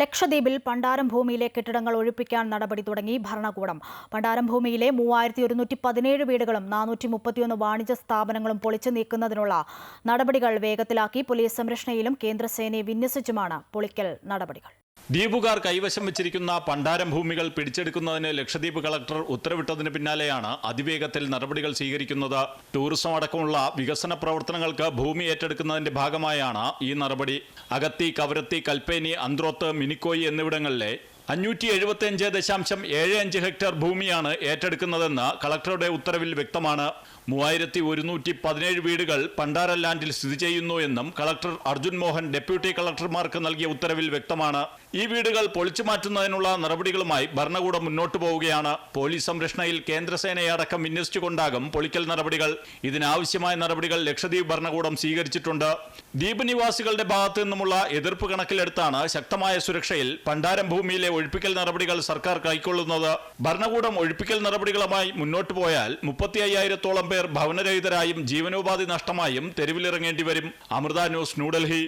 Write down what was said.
ലക്ഷദ്വീപിൽ പണ്ടാരം ഭൂമിയിലെ കെട്ടിടങ്ങൾ ഒഴിപ്പിക്കാൻ നടപടി തുടങ്ങി ഭരണകൂടം. പണ്ടാരം ഭൂമിയിലെ മൂവായിരത്തി ഒരുന്നൂറ്റി പതിനേഴ് വീടുകളും നാനൂറ്റി മുപ്പത്തിയൊന്ന് വാണിജ്യ സ്ഥാപനങ്ങളും പൊളിച്ചു നീക്കുന്നതിനുള്ള നടപടികൾ വേഗത്തിലാക്കി പോലീസ് സംരക്ഷണയിലും കേന്ദ്രസേനയെ വിന്യസിച്ചുമാണ് പൊളിക്കൽ നടപടികൾ. ദ്വീപുകാർ കൈവശം വെച്ചിരിക്കുന്ന പണ്ടാരം ഭൂമികൾ പിടിച്ചെടുക്കുന്നതിന് ലക്ഷദ്വീപ് കളക്ടർ ഉത്തരവിട്ടതിന് പിന്നാലെയാണ് അതിവേഗത്തിൽ നടപടികൾ സ്വീകരിക്കുന്നത്. ടൂറിസം അടക്കമുള്ള വികസന പ്രവർത്തനങ്ങൾക്ക് ഭൂമി ഏറ്റെടുക്കുന്നതിന്റെ ഭാഗമായാണ് ഈ നടപടി. അഗത്തി കവരത്തി കൽപ്പേനി അന്ത്രോത്ത് മിനിക്കോയി എന്നിവിടങ്ങളിലെ അഞ്ഞൂറ്റി എഴുപത്തിയഞ്ച് ദശാംശം ഏഴ് അഞ്ച് ഹെക്ടർ ഭൂമിയാണ് ഏറ്റെടുക്കുന്നതെന്ന് കളക്ടറുടെ ഉത്തരവിൽ വ്യക്തമാണ്. മൂവായിരത്തി ഒരുന്നൂറ്റി പതിനേഴ് വീടുകൾ പണ്ടാര ലാൻഡിൽ സ്ഥിതി ചെയ്യുന്നു എന്നും കളക്ടർ അർജുൻ മോഹൻ ഡെപ്യൂട്ടി കളക്ടർമാർക്ക് നൽകിയ ഉത്തരവിൽ വ്യക്തമാണ്. ഈ വീടുകൾ പൊളിച്ചു മാറ്റുന്നതിനുള്ള നടപടികളുമായി ഭരണകൂടം മുന്നോട്ടു പോവുകയാണ്. പോലീസ് സംരക്ഷണയിൽ കേന്ദ്രസേനയടക്കം വിന്യസിച്ചുകൊണ്ടാകും പൊളിക്കൽ നടപടികൾ. ഇതിനാവശ്യമായ നടപടികൾ ലക്ഷദ്വീപ് ഭരണകൂടം സ്വീകരിച്ചിട്ടുണ്ട്. ദ്വീപ് നിവാസികളുടെ ഭാഗത്തു നിന്നുമുള്ള എതിർപ്പ് കണക്കിലെടുത്താണ് ശക്തമായ സുരക്ഷയിൽ പണ്ടാരം ഭൂമിയിലെ ഒഴിപ്പിക്കൽ നടപടികൾ സർക്കാർ കൈക്കൊള്ളുന്നത്. ഭരണകൂടം ഒഴിപ്പിക്കൽ നടപടികളുമായി മുന്നോട്ടു പോയാൽ മുപ്പത്തി അയ്യായിരത്തോളം പേർ ഭവനരഹിതരായും ജീവനോപാധി നഷ്ടമായും തെരുവിലിറങ്ങേണ്ടി വരും. അമൃത ന്യൂസ് ന്യൂഡൽഹി.